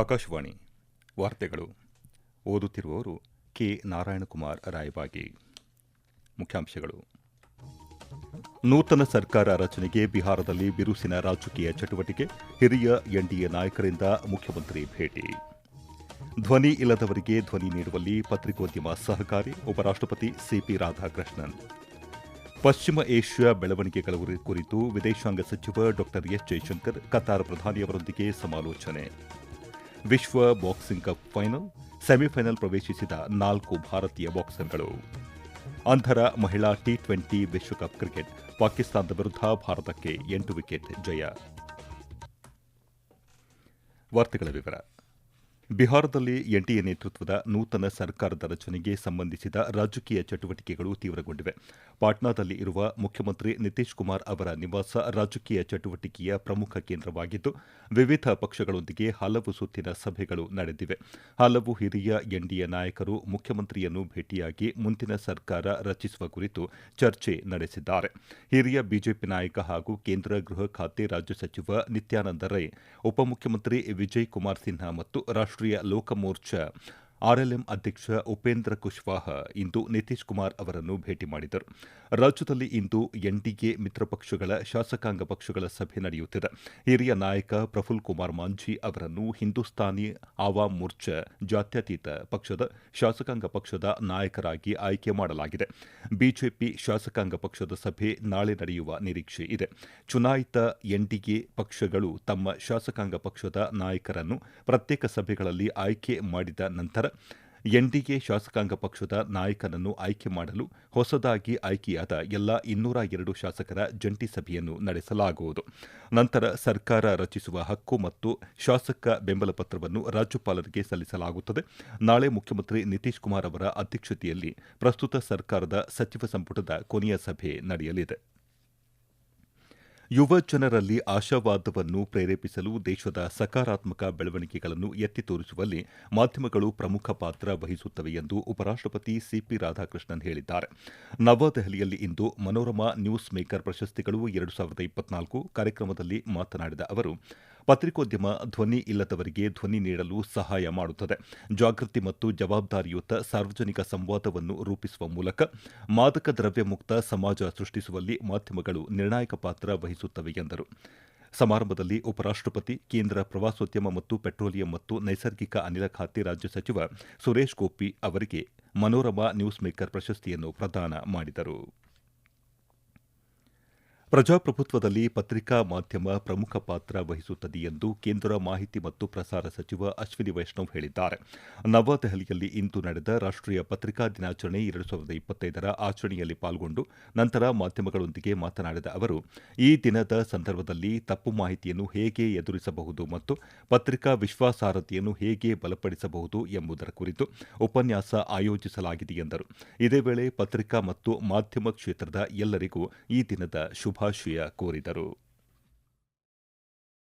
ಆಕಾಶವಾಣಿ ವಾರ್ತೆಗಳು ಓದುತ್ತಿರುವವರು ಕೆ ನಾರಾಯಣಕುಮಾರ್ ರಾಯಬಾಗಿ. ಮುಖ್ಯಾಂಶಗಳು. ನೂತನ ಸರ್ಕಾರ ರಚನೆಗೆ ಬಿಹಾರದಲ್ಲಿ ಬಿರುಸಿನ ರಾಜಕೀಯ ಚಟುವಟಿಕೆ, ಹಿರಿಯ ಎನ್ಡಿಎ ನಾಯಕರಿಂದ ಮುಖ್ಯಮಂತ್ರಿ ಭೇಟಿ. ಧ್ವನಿ ಇಲ್ಲದವರಿಗೆ ಧ್ವನಿ ನೀಡುವಲ್ಲಿ ಪತ್ರಿಕೋದ್ಯಮ ಸಹಕಾರಿ ಉಪರಾಷ್ಟಪತಿ ಸಿಪಿ ರಾಧಾಕೃಷ್ಣನ್. ಪಶ್ಚಿಮ ಏಷ್ಯಾ ಬೆಳವಣಿಗೆಗಳ ಕುರಿತು ವಿದೇಶಾಂಗ ಸಚಿವ ಡಾ ಎಸ್ ಜೈಶಂಕರ್ ಕತಾರ್ ಪ್ರಧಾನಿಯವರೊಂದಿಗೆ ಸಮಾಲೋಚನೆ. ವಿಶ್ವ ಬಾಕ್ಸಿಂಗ್ ಕಪ್ ಫೈನಲ್, ಸೆಮಿಫೈನಲ್ ಪ್ರವೇಶಿಸಿದ ನಾಲ್ಕು ಭಾರತೀಯ ಬಾಕ್ಸರ್ಗಳು. ಅಂಧರ ಮಹಿಳಾ ಟಿ ಟ್ವೆಂಟಿ ವಿಶ್ವಕಪ್ ಕ್ರಿಕೆಟ್, ಪಾಕಿಸ್ತಾನದ ವಿರುದ್ಧ ಭಾರತಕ್ಕೆ ಎಂಟು ವಿಕೆಟ್ ಜಯ. ವಾರ್ತೆಗಳ ವಿವರ. ಬಿಹಾರದಲ್ಲಿ ಎನ್ಡಿಎ ನೇತೃತ್ವದ ನೂತನ ಸರ್ಕಾರದ ರಚನೆಗೆ ಸಂಬಂಧಿಸಿದ ರಾಜಕೀಯ ಚಟುವಟಿಕೆಗಳು ತೀವ್ರಗೊಂಡಿವೆ. ಪಾಟ್ನಾದಲ್ಲಿ ಇರುವ ಮುಖ್ಯಮಂತ್ರಿ ನಿತೀಶ್ ಕುಮಾರ್ ಅವರ ನಿವಾಸ ರಾಜಕೀಯ ಚಟುವಟಿಕೆಯ ಪ್ರಮುಖ ಕೇಂದ್ರವಾಗಿದ್ದು, ವಿವಿಧ ಪಕ್ಷಗಳೊಂದಿಗೆ ಹಲವು ಸುತ್ತಿನ ಸಭೆಗಳು ನಡೆದಿವೆ. ಹಲವು ಹಿರಿಯ ಎನ್ಡಿಎ ನಾಯಕರು ಮುಖ್ಯಮಂತ್ರಿಯನ್ನು ಭೇಟಿಯಾಗಿ ಮುಂದಿನ ಸರ್ಕಾರ ರಚಿಸುವ ಕುರಿತು ಚರ್ಚೆ ನಡೆಸಿದ್ದಾರೆ. ಹಿರಿಯ ಬಿಜೆಪಿ ನಾಯಕ ಹಾಗೂ ಕೇಂದ್ರ ಗೃಹ ಖಾತೆ ರಾಜ್ಯ ಸಚಿವ ನಿತ್ಯಾನಂದ ರೈ, ಉಪಮುಖ್ಯಮಂತ್ರಿ ವಿಜಯ್ ಕುಮಾರ್ ಸಿನ್ಹಾ ಮತ್ತು ರಾಷ್ಟೀಯ ಲೋಕಮೋರ್ಚಾ ಆರ್ಎಲ್ಎಂ ಅಧ್ಯಕ್ಷ ಉಪೇಂದ್ರ ಕುಶ್ವಾಹ ಇಂದು ನಿತೀಶ್ ಕುಮಾರ್ ಅವರನ್ನು ಭೇಟಿ ಮಾಡಿದರು. ರಾಜ್ಯದಲ್ಲಿ ಇಂದು ಎನ್ಡಿಎ ಮಿತ್ರಪಕ್ಷಗಳ ಶಾಸಕಾಂಗ ಪಕ್ಷಗಳ ಸಭೆ ನಡೆಯುತ್ತಿದೆ. ಹಿರಿಯ ನಾಯಕ ಪ್ರಫುಲ್ ಕುಮಾರ್ ಮಾಂಝಿ ಅವರನ್ನು ಹಿಂದೂಸ್ತಾನಿ ಆವಾಮ್ ಮೋರ್ಚಾ ಜಾತ್ಯತೀತ ಪಕ್ಷದ ಶಾಸಕಾಂಗ ಪಕ್ಷದ ನಾಯಕರಾಗಿ ಆಯ್ಕೆ ಮಾಡಲಾಗಿದೆ. ಬಿಜೆಪಿ ಶಾಸಕಾಂಗ ಪಕ್ಷದ ಸಭೆ ನಾಳೆ ನಡೆಯುವ ನಿರೀಕ್ಷೆ ಇದೆ. ಚುನಾಯಿತ ಎನ್ಡಿಎ ಪಕ್ಷಗಳು ತಮ್ಮ ಶಾಸಕಾಂಗ ಪಕ್ಷದ ನಾಯಕರನ್ನು ಪ್ರತ್ಯೇಕ ಸಭೆಗಳಲ್ಲಿ ಆಯ್ಕೆ ಮಾಡಿದ ನಂತರ ಎನ್ಡಿಎ ಶಾಸಕಾಂಗ ಪಕ್ಷದ ನಾಯಕನನ್ನು ಆಯ್ಕೆ ಮಾಡಲು ಹೊಸದಾಗಿ ಆಯ್ಕೆಯಾದ ಎಲ್ಲ ಇನ್ನೂರ ಎರಡು ಶಾಸಕರ ಜಂಟಿ ಸಭೆಯನ್ನು ನಡೆಸಲಾಗುವುದು. ನಂತರ ಸರ್ಕಾರ ರಚಿಸುವ ಹಕ್ಕು ಮತ್ತು ಶಾಸಕ ಬೆಂಬಲ ಪತ್ರವನ್ನು ರಾಜ್ಯಪಾಲರಿಗೆ ಸಲ್ಲಿಸಲಾಗುತ್ತದೆ. ನಾಳೆ ಮುಖ್ಯಮಂತ್ರಿ ನಿತೀಶ್ ಕುಮಾರ್ ಅವರ ಅಧ್ಯಕ್ಷತೆಯಲ್ಲಿ ಪ್ರಸ್ತುತ ಸರ್ಕಾರದ ಸಚಿವ ಸಂಪುಟದ ಕೊನೆಯ ಸಭೆ ನಡೆಯಲಿದೆ. ಯುವ ಜನರಲ್ಲಿ ಆಶಾವಾದವನ್ನು ಪ್ರೇರೇಪಿಸಲು ದೇಶದ ಸಕಾರಾತ್ಮಕ ಬೆಳವಣಿಗೆಗಳನ್ನು ಎತ್ತಿ ತೋರಿಸುವಲ್ಲಿ ಮಾಧ್ಯಮಗಳು ಪ್ರಮುಖ ಪಾತ್ರ ವಹಿಸುತ್ತವೆ ಎಂದು ಉಪರಾಷ್ಟಪತಿ ಸಿಪಿ ರಾಧಾಕೃಷ್ಣನ್ ಹೇಳಿದ್ದಾರೆ. ನವದೆಹಲಿಯಲ್ಲಿ ಇಂದು ಮನೋರಮಾ ನ್ಯೂಸ್ ಮೇಕರ್ ಪ್ರಶಸ್ತಿಗಳು ಎರಡು ಸಾವಿರದ ಇಪ್ಪತ್ನಾಲ್ಕು ಕಾರ್ಯಕ್ರಮದಲ್ಲಿ ಮಾತನಾಡಿದ ಅವರು ಪತ್ರಿಕೋದ್ಯಮ ಧ್ವನಿ ಇಲ್ಲದವರಿಗೆ ಧ್ವನಿ ನೀಡಲು ಸಹಾಯ ಮಾಡುತ್ತದೆ. ಜಾಗೃತಿ ಮತ್ತು ಜವಾಬ್ದಾರಿಯುತ ಸಾರ್ವಜನಿಕ ಸಂವಾದವನ್ನು ರೂಪಿಸುವ ಮೂಲಕ ಮಾದಕ ದ್ರವ್ಯ ಮುಕ್ತ ಸಮಾಜ ಸೃಷ್ಟಿಸುವಲ್ಲಿ ಮಾಧ್ಯಮಗಳು ನಿರ್ಣಾಯಕ ಪಾತ್ರ ವಹಿಸುತ್ತವೆ ಎಂದರು. ಸಮಾರಂಭದಲ್ಲಿ ಉಪರಾಷ್ಟಪತಿ ಕೇಂದ್ರ ಪ್ರವಾಸೋದ್ಯಮ ಮತ್ತು ಪೆಟ್ರೋಲಿಯಂ ಮತ್ತು ನೈಸರ್ಗಿಕ ಅನಿಲ ಖಾತೆ ರಾಜ್ಯ ಸಚಿವ ಸುರೇಶ್ ಗೋಪಿ ಅವರಿಗೆ ಮನೋರಮಾ ನ್ಯೂಸ್ ಮೇಕರ್ ಪ್ರಶಸ್ತಿಯನ್ನು ಪ್ರದಾನ ಮಾಡಿದರು. ಪ್ರಜಾಪ್ರಭುತ್ವದಲ್ಲಿ ಪತ್ರಿಕಾ ಮಾಧ್ಯಮ ಪ್ರಮುಖ ಪಾತ್ರ ವಹಿಸುತ್ತದೆ ಎಂದು ಕೇಂದ್ರ ಮಾಹಿತಿ ಮತ್ತು ಪ್ರಸಾರ ಸಚಿವ ಅಶ್ವಿನಿ ವೈಷ್ಣವ್ ಹೇಳಿದ್ದಾರೆ. ನವದೆಹಲಿಯಲ್ಲಿ ಇಂದು ನಡೆದ ರಾಷ್ಟೀಯ ಪತ್ರಿಕಾ ದಿನಾಚರಣೆ ಎರಡು ಸಾವಿರದ ಇಪ್ಪತ್ತೈದರ ಆಚರಣೆಯಲ್ಲಿ ಪಾಲ್ಗೊಂಡು ನಂತರ ಮಾಧ್ಯಮಗಳೊಂದಿಗೆ ಮಾತನಾಡಿದ ಅವರು, ಈ ದಿನದ ಸಂದರ್ಭದಲ್ಲಿ ತಪ್ಪು ಮಾಹಿತಿಯನ್ನು ಹೇಗೆ ಎದುರಿಸಬಹುದು ಮತ್ತು ಪತ್ರಿಕಾ ವಿಶ್ವಾಸಾರ್ಹತೆಯನ್ನು ಹೇಗೆ ಬಲಪಡಿಸಬಹುದು ಎಂಬುದರ ಕುರಿತು ಉಪನ್ಯಾಸ ಆಯೋಜಿಸಲಾಗಿದೆ ಎಂದರು. ಇದೇ ವೇಳೆ ಪತ್ರಿಕಾ ಮತ್ತು ಮಾಧ್ಯಮ ಕ್ಷೇತ್ರದ ಎಲ್ಲರಿಗೂ ಈ ದಿನದ ಶುಭಾಶಯ ಕೋರಿದರು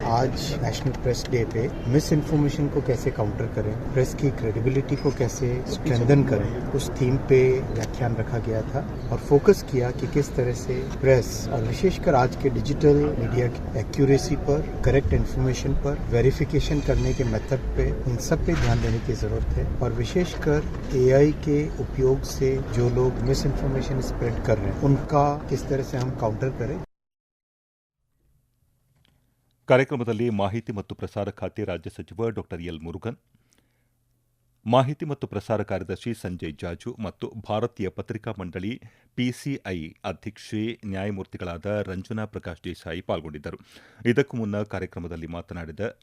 आज नेशनल प्रेस डे पे मिस इन्फॉर्मेशन को कैसे काउंटर करें प्रेस की क्रेडिबिलिटी को कैसे स्ट्रेंथन करें उस थीम पे व्याख्यान रखा गया था और फोकस किया कि किस तरह से प्रेस और विशेषकर आज के डिजिटल मीडिया की एक्यूरेसी पर करेक्ट इन्फॉर्मेशन पर वेरिफिकेशन करने के मेथड पे इन सब पे ध्यान देने की जरूरत है और विशेषकर एआई के उपयोग से जो लोग मिस इन्फॉर्मेशन स्प्रेड कर रहे हैं उनका किस तरह से हम काउंटर करें ಕಾರ್ಯಕ್ರಮದಲ್ಲಿ ಮಾಹಿತಿ ಮತ್ತು ಪ್ರಸಾರ ಖಾತೆ ರಾಜ್ಯ ಸಚಿವ ಡಾ ಎಲ್ ಮುರುಗನ್, ಮಾಹಿತಿ ಮತ್ತು ಪ್ರಸಾರ ಕಾರ್ಯದರ್ಶಿ ಸಂಜಯ್ ಜಾಜು ಮತ್ತು ಭಾರತೀಯ ಪತ್ರಿಕಾ ಮಂಡಳಿ ಪಿಸಿಐ ಅಧ್ಯಕ್ಷೆ, ನ್ಯಾಯಮೂರ್ತಿಗಳಾದ ರಂಜನಾ ಪ್ರಕಾಶ್ ದೇಸಾಯಿ ಪಾಲ್ಗೊಂಡಿದ್ದರು. ಇದಕ್ಕೂ ಮುನ್ನ ಕಾರ್ಯಕ್ರಮದಲ್ಲಿ ಮಾತನಾಡಿದ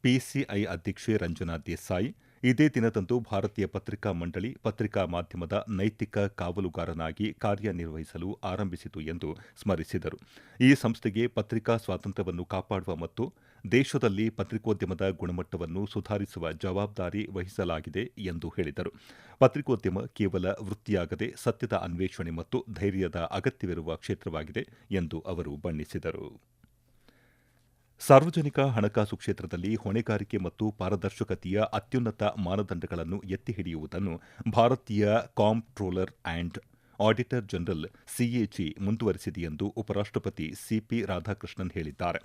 ಪಿಸಿಐ ಅಧ್ಯಕ್ಷೆ ರಂಜನಾ ದೇಸಾಯಿ ಇದೇ ದಿನದಂದು ಭಾರತೀಯ ಪತ್ರಿಕಾ ಮಂಡಳಿ ಪತ್ರಿಕಾ ಮಾಧ್ಯಮದ ನೈತಿಕ ಕಾವಲುಗಾರನಾಗಿ ಕಾರ್ಯನಿರ್ವಹಿಸಲು ಆರಂಭಿಸಿತು ಎಂದು ಸ್ಮರಿಸಿದರು. ಈ ಸಂಸ್ಥೆಗೆ ಪತ್ರಿಕಾ ಸ್ವಾತಂತ್ರ್ಯವನ್ನು ಕಾಪಾಡುವ ಮತ್ತು ದೇಶದಲ್ಲಿ ಪತ್ರಿಕೋದ್ಯಮದ ಗುಣಮಟ್ಟವನ್ನು ಸುಧಾರಿಸುವ ಜವಾಬ್ದಾರಿ ವಹಿಸಲಾಗಿದೆ ಎಂದು ಹೇಳಿದರು. ಪತ್ರಿಕೋದ್ಯಮ ಕೇವಲ ವೃತ್ತಿಯಾಗದೆ ಸತ್ಯದ ಅನ್ವೇಷಣೆ ಮತ್ತು ಧೈರ್ಯದ ಅಗತ್ಯವಿರುವ ಕ್ಷೇತ್ರವಾಗಿದೆ ಎಂದು ಅವರು ಬಣ್ಣಿಸಿದರು. ಸಾರ್ವಜನಿಕ ಹಣಕಾಸು ಕ್ಷೇತ್ರದಲ್ಲಿ ಹೊಣೆಗಾರಿಕೆ ಮತ್ತು ಪಾರದರ್ಶಕತೆಯ ಅತ್ಯುನ್ನತ ಮಾನದಂಡಗಳನ್ನು ಎತ್ತಿ ಹಿಡಿಯುವುದನ್ನು ಭಾರತೀಯ comptroller and auditor general CAG ಮುಂದುವರೆಸಿದೆ ಎಂದು ಉಪರಾಷ್ಟಪತಿ ಸಿಪಿ ರಾಧಾಕೃಷ್ಣನ್ ಹೇಳಿದ್ದಾರೆ.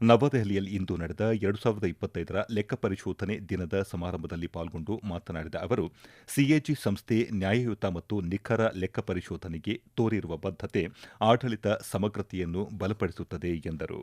ನವದೆಹಲಿಯಲ್ಲಿ ಇಂದು ನಡೆದ ಎರಡು ಸಾವಿರದ ಇಪ್ಪತ್ತೈದರ ಲೆಕ್ಕ ಪರಿಶೋಧನೆ ದಿನದ ಸಮಾರಂಭದಲ್ಲಿ ಪಾಲ್ಗೊಂಡು ಮಾತನಾಡಿದ ಅವರು ಸಿಎಜಿ ಸಂಸ್ಥೆ ನ್ಯಾಯಯುತ ಮತ್ತು ನಿಖರ ಲೆಕ್ಕ ಪರಿಶೋಧನೆಗೆ ತೋರಿರುವ ಬದ್ಧತೆ, ಆಡಳಿತ ಸಮಗ್ರತೆಯನ್ನು ಬಲಪಡಿಸುತ್ತದೆ ಎಂದರು.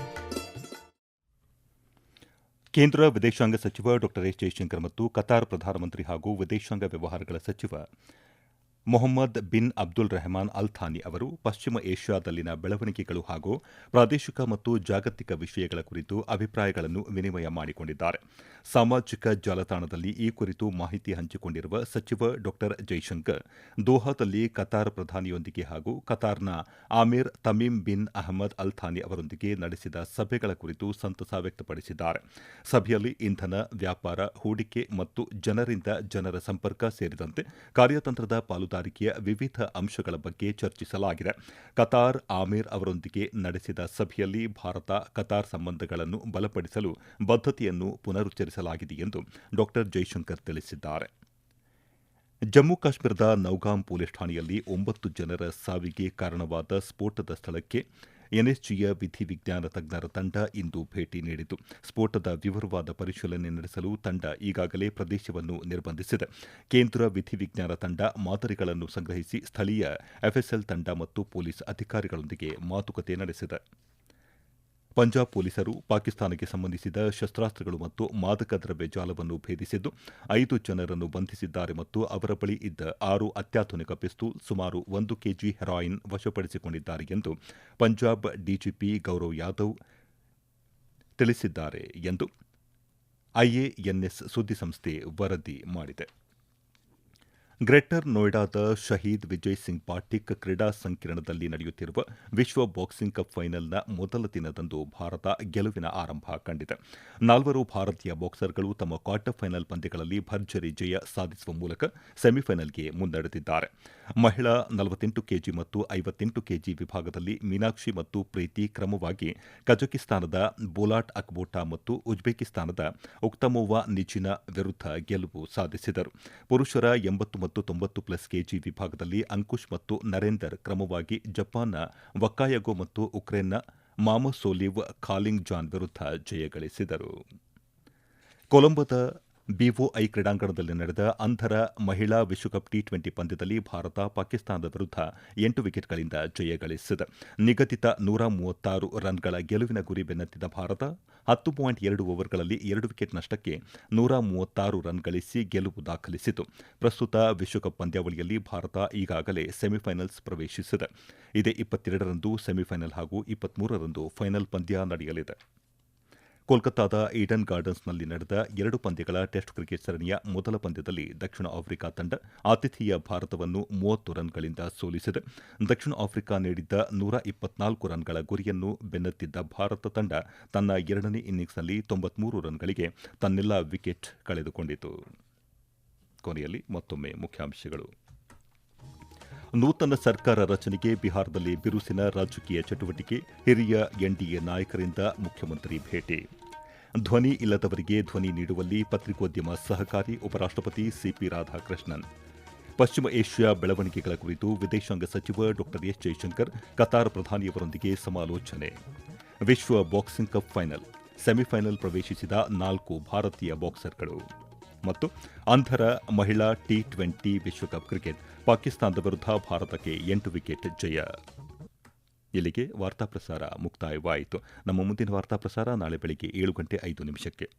ಕೇಂದ್ರ ವಿದೇಶಾಂಗ ಸಚಿವ ಡಾ ಎಸ್ ಜೈಶಂಕರ್ ಮತ್ತು ಕತಾರ್ ಪ್ರಧಾನಮಂತ್ರಿ ಹಾಗೂ ವಿದೇಶಾಂಗ ವ್ಯವಹಾರಗಳ ಸಚಿವ Mohammed bin Abdul Rahman Al Thani ಅವರು ಪಶ್ಚಿಮ ಏಷ್ಯಾದಲ್ಲಿನ ಬೆಳವಣಿಗೆಗಳು ಹಾಗೂ ಪ್ರಾದೇಶಿಕ ಮತ್ತು ಜಾಗತಿಕ ವಿಷಯಗಳ ಕುರಿತು ಅಭಿಪ್ರಾಯಗಳನ್ನು ವಿನಿಮಯ ಮಾಡಿಕೊಂಡಿದ್ದಾರೆ. ಸಾಮಾಜಿಕ ಜಾಲತಾಣದಲ್ಲಿ ಈ ಕುರಿತು ಮಾಹಿತಿ ಹಂಚಿಕೊಂಡಿರುವ ಸಚಿವ ಡಾ ಜೈಶಂಕರ್, ದೋಹಾದಲ್ಲಿ ಕತಾರ್ ಪ್ರಧಾನಿಯೊಂದಿಗೆ ಹಾಗೂ ಕತಾರ್ನ Aamir Tamim bin Ahmad Al Thani ಅವರೊಂದಿಗೆ ನಡೆಸಿದ ಸಭೆಗಳ ಕುರಿತು ಸಂತಸ ವ್ಯಕ್ತಪಡಿಸಿದ್ದಾರೆ. ಸಭೆಯಲ್ಲಿ ಇಂಧನ, ವ್ಯಾಪಾರ, ಹೂಡಿಕೆ ಮತ್ತು ಜನರಿಂದ ಜನರ ಸಂಪರ್ಕ ಸೇರಿದಂತೆ ಕಾರ್ಯತಂತ್ರದ ಪಾಲುದಾರಿಕೆಯ ವಿವಿಧ ಅಂಶಗಳ ಬಗ್ಗೆ ಚರ್ಚಿಸಲಾಗಿದೆ. ಕತಾರ್, ಆಮೀರ್ ಅವರೊಂದಿಗೆ ನಡೆಸಿದ ಸಭೆಯಲ್ಲಿ ಭಾರತ, ಕತಾರ್ ಸಂಬಂಧಗಳನ್ನು ಬಲಪಡಿಸಲು ಬದ್ಧತೆಯನ್ನು ಪುನರುಚ್ಚರಿಸಲಾಗಿದೆ ಎಂದು ಡಾ. ಜೈಶಂಕರ್ ತಿಳಿಸಿದ್ದಾರೆ. ಜಮ್ಮು ಕಾಶ್ಮೀರದ ನೌಗಾಂ ಪೊಲೀಸ್ ಠಾಣೆಯಲ್ಲಿ ಒಂಬತ್ತು ಜನರ ಸಾವಿಗೆ ಕಾರಣವಾದ ಸ್ಫೋಟದ ಸ್ಥಳಕ್ಕೆ ಎನ್ಎಸ್ಜಿಯ ವಿಧಿವಿಜ್ಞಾನ ತಜ್ಞರ ತಂಡ ಇಂದು ಭೇಟಿ ನೀಡಿತು. ಸ್ಫೋಟದ ವಿವರವಾದ ಪರಿಶೀಲನೆ ನಡೆಸಲು ತಂಡ ಈಗಾಗಲೇ ಪ್ರದೇಶವನ್ನು ನಿರ್ಬಂಧಿಸಿದೆ. ಕೇಂದ್ರ ವಿಧಿವಿಜ್ಞಾನ ತಂಡ ಮಾದರಿಗಳನ್ನು ಸಂಗ್ರಹಿಸಿ ಸ್ಥಳೀಯ ಎಫ್ಎಸ್ಎಲ್ ತಂಡ ಮತ್ತು ಪೊಲೀಸ್ ಅಧಿಕಾರಿಗಳೊಂದಿಗೆ ಮಾತುಕತೆ ನಡೆಸಿದೆ. ಪಂಜಾಬ್ ಪೊಲೀಸರು ಪಾಕಿಸ್ತಾನಕ್ಕೆ ಸಂಬಂಧಿಸಿದ ಶಸ್ತ್ರಾಸ್ತ್ರಗಳು ಮತ್ತು ಮಾದಕ ದ್ರವ್ಯ ಜಾಲವನ್ನು ಭೇದಿಸಿದ್ದು, ಐದು ಜನರನ್ನು ಬಂಧಿಸಿದ್ದಾರೆ ಮತ್ತು ಅವರ ಬಳಿ ಇದ್ದ ಆರು ಅತ್ಯಾಧುನಿಕ ಪಿಸ್ತೂಲ್ ಸುಮಾರು ಒಂದು ಕೆಜಿ ಹೆರಾಯಿನ್ ವಶಪಡಿಸಿಕೊಂಡಿದ್ದಾರೆ ಎಂದು ಪಂಜಾಬ್ ಡಿಜಿಪಿ ಗೌರವ್ ಯಾದವ್ ತಿಳಿಸಿದ್ದಾರೆ ಎಂದು ಐಎಎನ್ಎಸ್ ಸುದ್ದಿಸಂಸ್ಥೆ ವರದಿ ಮಾಡಿದೆ. ಗ್ರೇಟರ್ ನೋಯ್ಡಾದ ಶಹೀದ್ ವಿಜಯ್ ಸಿಂಗ್ ಪಾಟಿಕ್ ಕ್ರೀಡಾ ಸಂಕಿರಣದಲ್ಲಿ ನಡೆಯುತ್ತಿರುವ ವಿಶ್ವ ಬಾಕ್ಸಿಂಗ್ ಕಪ್ ಫೈನಲ್ನ ಮೊದಲ ದಿನದಂದು ಭಾರತ ಗೆಲುವಿನ ಆರಂಭ ಕಂಡಿದೆ. ನಾಲ್ವರು ಭಾರತೀಯ ಬಾಕ್ಸರ್ಗಳು ತಮ್ಮ ಕ್ವಾರ್ಟರ್ ಫೈನಲ್ ಪಂದ್ಯಗಳಲ್ಲಿ ಭರ್ಜರಿ ಜಯ ಸಾಧಿಸುವ ಮೂಲಕ ಸೆಮಿಫೈನಲ್ಗೆ ಮುನ್ನಡೆದಿದ್ದಾರೆ. ಮಹಿಳಾ ನಲವತ್ತೆಂಟು ಕೆಜಿ ಮತ್ತು ಐವತ್ತೆಂಟು ಕೆಜಿ ವಿಭಾಗದಲ್ಲಿ ಮೀನಾಕ್ಷಿ ಮತ್ತು ಪ್ರೀತಿ ಕ್ರಮವಾಗಿ ಕಜಕಿಸ್ತಾನದ ಬೋಲಾಟ್ ಅಕ್ಬೋಟಾ ಮತ್ತು ಉಜ್ಬೇಕಿಸ್ತಾನದ ಉಕ್ತಮೋವಾ ನಿಚಿನ ವಿರುದ್ಧ ಗೆಲುವು ಸಾಧಿಸಿದರು. ಪುರುಷರ ಎಂಬತ್ತು ಮತ್ತು ತೊಂಬತ್ತು ಪ್ಲಸ್ ಕೆಜಿ ವಿಭಾಗದಲ್ಲಿ ಅಂಕುಶ್ ಮತ್ತು ನರೇಂದರ್ ಕ್ರಮವಾಗಿ ಜಪಾನ್ನ ವಕ್ಕಾಯಗೋ ಮತ್ತು ಉಕ್ರೇನ್ನ ಮಾಮಸೋಲಿವ್ ಖಾಲಿಂಗ್ ಜಾನ್ ವಿರುದ್ಧ ಜಯಗಳಿಸಿದರು ಕೊಲಂಬೋದ ಬಿಒಐ ಕ್ರೀಡಾಂಗಣದಲ್ಲಿ ನಡೆದ ಅಂಧರ ಮಹಿಳಾ ವಿಶ್ವಕಪ್ ಟಿ ಟ್ವೆಂಟಿ ಪಂದ್ಯದಲ್ಲಿ ಭಾರತ ಪಾಕಿಸ್ತಾನದ ವಿರುದ್ಧ ಎಂಟು ವಿಕೆಟ್ಗಳಿಂದ ಜಯಗಳಿಸಿದೆ ನಿಗದಿತ ನೂರ ಮೂವತ್ತಾರು ರನ್ಗಳ ಗೆಲುವಿನ ಗುರಿ ಬೆನ್ನತ್ತಿದ ಭಾರತ ಹತ್ತು ಪಾಯಿಂಟ್ ಎರಡು ಓವರ್ಗಳಲ್ಲಿ ಎರಡು ವಿಕೆಟ್ ನಷ್ಟಕ್ಕೆ ನೂರ ಮೂವತ್ತಾರು ರನ್ ಗಳಿಸಿ ಗೆಲುವು ದಾಖಲಿಸಿತು. ಪ್ರಸ್ತುತ ವಿಶ್ವಕಪ್ ಪಂದ್ಯಾವಳಿಯಲ್ಲಿ ಭಾರತ ಈಗಾಗಲೇ ಸೆಮಿಫೈನಲ್ಸ್ ಪ್ರವೇಶಿಸಿದೆ. ಇದೇ ಇಪ್ಪತ್ತೆರಡರಂದು ಸೆಮಿಫೈನಲ್ ಹಾಗೂ ಇಪ್ಪತ್ಮೂರರಂದು ಫೈನಲ್ ಪಂದ್ಯ ನಡೆಯಲಿದೆ. ಕೋಲ್ಕತ್ತಾದ ಈಡನ್ ಗಾರ್ಡನ್ಸ್ನಲ್ಲಿ ನಡೆದ ಎರಡು ಪಂದ್ಯಗಳ ಟೆಸ್ಟ್ ಕ್ರಿಕೆಟ್ ಸರಣಿಯ ಮೊದಲ ಪಂದ್ಯದಲ್ಲಿ ದಕ್ಷಿಣ ಆಫ್ರಿಕಾ ತಂಡ ಆತಿಥೇಯ ಭಾರತವನ್ನು ಮೂವತ್ತು ರನ್ಗಳಿಂದ ಸೋಲಿಸಿದೆ. ದಕ್ಷಿಣ ಆಫ್ರಿಕಾ ನೀಡಿದ್ದ ನೂರ ಇಪ್ಪತ್ನಾಲ್ಕು ರನ್ಗಳ ಗುರಿಯನ್ನು ಬೆನ್ನತ್ತಿದ್ದ ಭಾರತ ತಂಡ ತನ್ನ ಎರಡನೇ ಇನ್ನಿಂಗ್ಸ್ನಲ್ಲಿ ತೊಂಬತ್ಮೂರು ರನ್ಗಳಿಗೆ ತನ್ನೆಲ್ಲ ವಿಕೆಟ್ ಕಳೆದುಕೊಂಡಿತು. ಕೊನೆಯಲ್ಲಿ ಮತ್ತೊಮ್ಮೆ ಮುಖ್ಯಾಂಶಗಳು. ನೂತನ ಸರ್ಕಾರ ರಚನೆಗೆ ಬಿಹಾರದಲ್ಲಿ ಬಿರುಸಿನ ರಾಜಕೀಯ ಚಟುವಟಿಕೆ, ಹಿರಿಯ ಎನ್ಡಿಎ ನಾಯಕರಿಂದ ಮುಖ್ಯಮಂತ್ರಿ ಭೇಟಿ. ಧ್ವನಿ ಇಲ್ಲದವರಿಗೆ ಧ್ವನಿ ನೀಡುವಲ್ಲಿ ಪತ್ರಿಕೋದ್ಯಮ ಸಹಕಾರಿ ಉಪರಾಷ್ಟಪತಿ ಸಿಪಿ ರಾಧಾಕೃಷ್ಣನ್. ಪಶ್ಚಿಮ ಏಷ್ಯಾ ಬೆಳವಣಿಗೆಗಳ ಕುರಿತು ವಿದೇಶಾಂಗ ಸಚಿವ ಡಾ ಎಸ್ ಜೈಶಂಕರ್, ಕತಾರ್ ಪ್ರಧಾನಿಯವರೊಂದಿಗೆ ಸಮಾಲೋಚನೆ. ವಿಶ್ವ ಬಾಕ್ಸಿಂಗ್ ಕಪ್ ಫೈನಲ್, ಸೆಮಿಫೈನಲ್ ಪ್ರವೇಶಿಸಿದ ನಾಲ್ಕು ಭಾರತೀಯ ಬಾಕ್ಸರ್ಗಳು. ಮತ್ತು ಅಂಧರ ಮಹಿಳಾ ಟಿ ಟ್ವೆಂಟಿ ವಿಶ್ವಕಪ್ ಕ್ರಿಕೆಟ್, ಪಾಕಿಸ್ತಾನದ ವಿರುದ್ಧ ಭಾರತಕ್ಕೆ ಎಂಟು ವಿಕೆಟ್ ಜಯ. ಇಲ್ಲಿಗೆ ವಾರ್ತಾ ಪ್ರಸಾರ ಮುಕ್ತಾಯವಾಯಿತು. ನಮ್ಮ ಮುಂದಿನ ವಾರ್ತಾ ಪ್ರಸಾರ ನಾಳೆ ಬೆಳಿಗ್ಗೆ ಏಳು ಗಂಟೆ ಐದು ನಿಮಿಷಕ್ಕೆ.